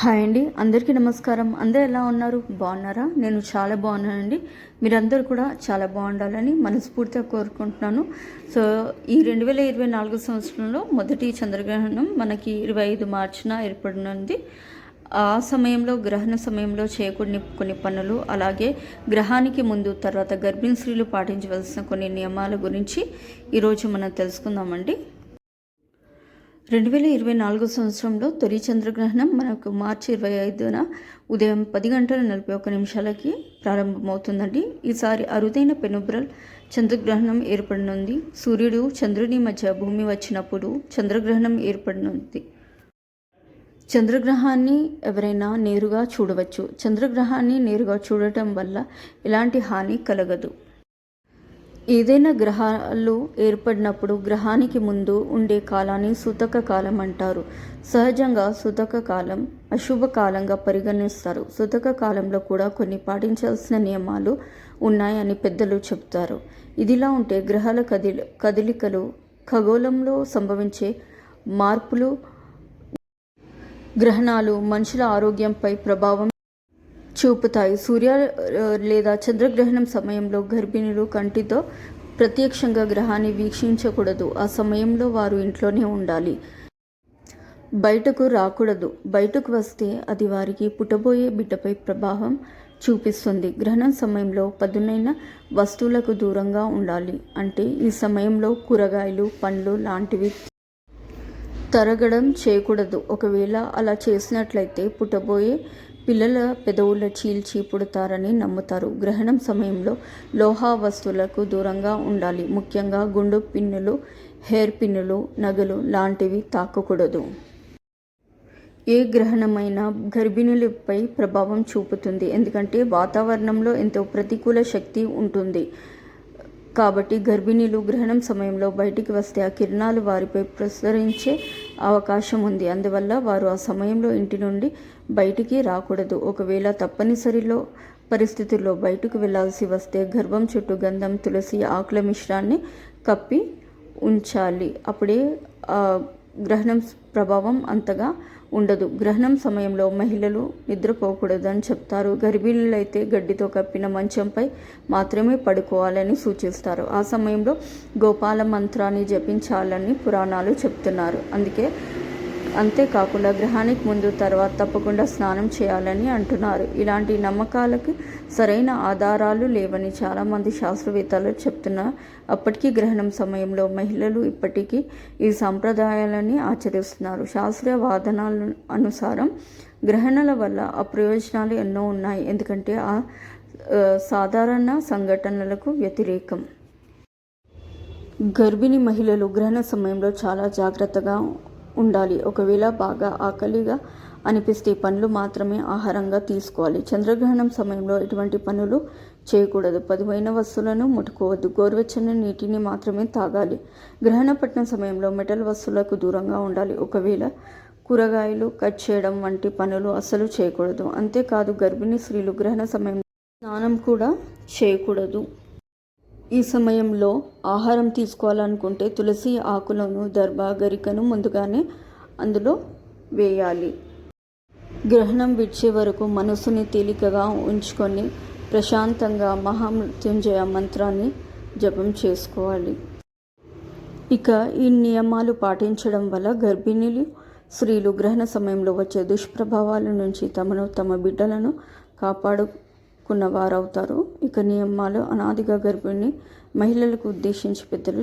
Hi అండి. అందరికీ నమస్కారం. అందరూ ఎలా ఉన్నారు? బాగున్నారా? నేను చాలా బాగున్నానండి. మీరందరూ కూడా చాలా బాగుండాలని మనస్ఫూర్తిగా కోరుకుంటున్నాను. సో ఈ రెండు వేల ఇరవై నాలుగు సంవత్సరంలో మొదటి చంద్రగ్రహణం మనకి ఇరవై ఐదు మార్చిన ఏర్పడినది. ఆ సమయంలో గ్రహణ సమయంలో చేయకూడని కొన్ని పనులు అలాగే గ్రహానికి ముందు తర్వాత గర్భిణీ స్త్రీలు పాటించవలసిన కొన్ని నియమాల గురించి ఈరోజు మనం తెలుసుకుందామండి. రెండు వేల ఇరవై నాలుగు సంవత్సరంలో తొలి చంద్రగ్రహణం మనకు మార్చి ఇరవై ఐదున ఉదయం పది గంటల నలభై ఒక్క నిమిషాలకి ప్రారంభమవుతుందండి. ఈసారి అరుదైన పెనుబ్రల్ చంద్రగ్రహణం ఏర్పడనుంది. సూర్యుడు చంద్రుని మధ్య భూమి వచ్చినప్పుడు చంద్రగ్రహణం ఏర్పడనుంది. చంద్రగ్రహాన్ని ఎవరైనా నేరుగా చూడవచ్చు. చంద్రగ్రహాన్ని నేరుగా చూడటం వల్ల ఎలాంటి హాని కలగదు. ఏదైనా గ్రహాలు ఏర్పడినప్పుడు గ్రహానికి ముందు ఉండే కాలాన్ని సూతక కాలం అంటారు. సహజంగా సూతక కాలం అశుభ కాలంగా పరిగణిస్తారు. సూతక కాలంలో కూడా కొన్ని పాటించాల్సిన నియమాలు ఉన్నాయని పెద్దలు చెప్తారు ఇదిలా ఉంటే గ్రహాల కదిలి కదలికలు ఖగోళంలో సంభవించే మార్పులు గ్రహణాలు మనుషుల ఆరోగ్యంపై ప్రభావం చూపుతాయి. సూర్య లేదా చంద్రగ్రహణం సమయంలో గర్భిణులు కంటితో ప్రత్యక్షంగా గ్రహాన్ని వీక్షించకూడదు. ఆ సమయంలో వారు ఇంట్లోనే ఉండాలి. బయటకు రాకూడదు. బయటకు వస్తే అది వారికి పుట్టబోయే బిడ్డపై ప్రభావం చూపిస్తుంది. గ్రహణం సమయంలో పదునైన వస్తువులకు దూరంగా ఉండాలి. అంటే ఈ సమయంలో కూరగాయలు పండ్లు లాంటివి తరగడం చేయకూడదు. ఒకవేళ అలా చేసినట్లయితే పుట్టబోయే పిల్లల పెదవుల చీల్చి పుడతారని నమ్ముతారు. గ్రహణం సమయంలో లోహా వస్తువులకు దూరంగా ఉండాలి. ముఖ్యంగా గుండు పిన్నులు హెయిర్ పిన్నులు నగలు లాంటివి తాకకూడదు. ఏ గ్రహణమైనా గర్భిణులపై ప్రభావం చూపుతుంది. ఎందుకంటే వాతావరణంలో ఎంతో ప్రతికూల శక్తి ఉంటుంది. కాబట్టి గర్భిణీలు గ్రహణం సమయంలో బయటికి వస్తే ఆ కిరణాలు వారిపై ప్రసరించే అవకాశం ఉంది. అందువల్ల వారు ఆ సమయంలో ఇంటి నుండి బయటికి రాకూడదు. ఒకవేళ తప్పనిసరిలో పరిస్థితుల్లో బయటకు వెళ్ళాల్సి వస్తే గర్భం చుట్టూ గంధం తులసి ఆకుల మిశ్రాన్ని కప్పి ఉంచాలి. అప్పుడే గ్రహణం ప్రభావం అంతగా ఉండదు. గ్రహణం సమయంలో మహిళలు నిద్రపోకూడదని చెప్తారు. గర్భిణులైతే గడ్డితో కప్పిన మంచంపై మాత్రమే పడుకోవాలని సూచిస్తారు. ఆ సమయంలో గోపాల మంత్రాన్ని జపించాలని పురాణాలు చెప్తున్నారు. అందుకే అంతేకాకుండా గ్రహానికి ముందు తర్వాత తప్పకుండా స్నానం చేయాలని అంటున్నారు. ఇలాంటి నమ్మకాలకు సరైన ఆధారాలు లేవని చాలామంది శాస్త్రవేత్తలు చెప్తున్నారు. అప్పటికీ గ్రహణం సమయంలో మహిళలు ఇప్పటికీ ఈ సంప్రదాయాలని ఆచరిస్తున్నారు. శాస్త్రీయ వాదనాల అనుసారం గ్రహణాల వల్ల అప్రయోజనాలు ఎన్నో ఉన్నాయి. ఎందుకంటే ఆ సాధారణ సంఘటనలకు వ్యతిరేకం. గర్భిణీ మహిళలు గ్రహణ సమయంలో చాలా జాగ్రత్తగా ఉండాలి. ఒకవేళ బాగా ఆకలిగా అనిపిస్తే పనులు మాత్రమే ఆహారంగా తీసుకోవాలి. చంద్రగ్రహణం సమయంలో ఎటువంటి పనులు చేయకూడదు. పదువైన వస్తువులను ముట్టుకోవద్దు. గోరువెచ్చని నీటిని మాత్రమే తాగాలి. గ్రహణ పట్టణ సమయంలో మెటల్ వస్తువులకు దూరంగా ఉండాలి. ఒకవేళ కూరగాయలు కట్ చేయడం వంటి పనులు అస్సలు చేయకూడదు. అంతేకాదు గర్భిణీ స్త్రీలు గ్రహణ సమయంలో స్నానం కూడా చేయకూడదు. ఈ సమయంలో ఆహారం తీసుకోవాలనుకుంటే తులసి ఆకులను దర్భ గరికను ముందుగానే అందులో వేయాలి. గ్రహణం విడిచే వరకు మనసుని తేలికగా ఉంచుకొని ప్రశాంతంగా మహామృత్యుంజయ మంత్రాన్ని జపం చేసుకోవాలి. ఇక ఈ నియమాలు పాటించడం వల్ల గర్భిణీలు స్త్రీలు గ్రహణ సమయంలో వచ్చే దుష్ప్రభావాల నుంచి తమను తమ బిడ్డలను కాపాడు వారవుతారు నియమాలు అనాదిగా గర్భిణి మహిళలకు ఉద్దేశించి పెద్దలు